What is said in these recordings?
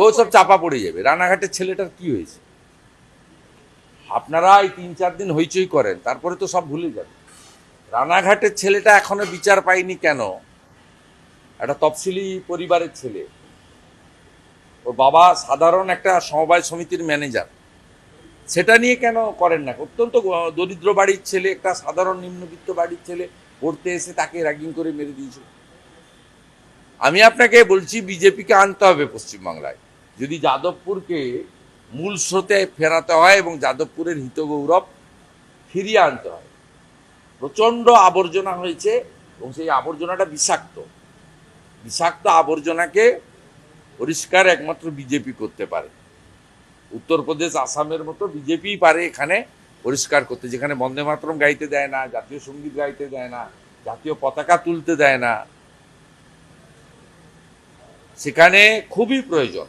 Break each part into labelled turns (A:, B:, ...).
A: ও সব চাপা পড়ে যাবে। রানাঘাটের ছেলেটার কি হয়েছে? আপনারা এই তিন চার দিন হইচই করেন, তারপরে তো সব ভুলে যাবে। রানাঘাটের ছেলেটা এখনও বিচার পায়নি কেন? একটা তফসিলি পরিবারের ছেলে। ওর বাবা সাধারণ একটা সমবায় সমিতির ম্যানেজার। সেটা নিয়ে কেন করেন না? অত্যন্ত দরিদ্র বাড়ির ছেলে, একটা সাধারণ নিম্নবিত্ত বাড়ির ছেলে, পড়তে এসে তাকে র্যাগিং করে মেরে দিয়েছিল। আমি আপনাকে বলছি, বিজেপিকে আনতে হবে পশ্চিমবাংলায়। যদি যাদবপুরকে মূল স্রোতে ফেরাতে হয় এবং যাদবপুরের হিতগৌরব ফিরিয়ে আনতে হয়, প্রচণ্ড আবর্জনা হয়েছে এবং সেই আবর্জনাটা বিষাক্ত। বিষাক্ত আবর্জনাকে পরিষ্কার একমাত্র বিজেপি করতে পারে। উত্তরপ্রদেশ, আসামের মতো বিজেপি পারে এখানে পরিষ্কার করতে, যেখানে বন্দে মাতরম গাইতে দেয় না, জাতীয় সংগীত গাইতে দেয় না, জাতীয় পতাকা তুলতে দেয় না। সেখানে খুবই প্রয়োজন।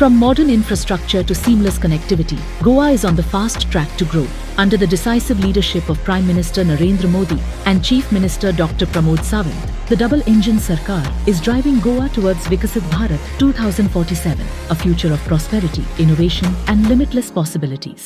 B: From modern infrastructure to seamless connectivity, Goa is on the fast track to grow. Under the decisive leadership of Prime Minister Narendra Modi and Chief Minister Dr. Pramod Sawant, the double engine Sarkar is driving Goa towards Vikasit Bharat 2047, a future of prosperity, innovation, and limitless possibilities.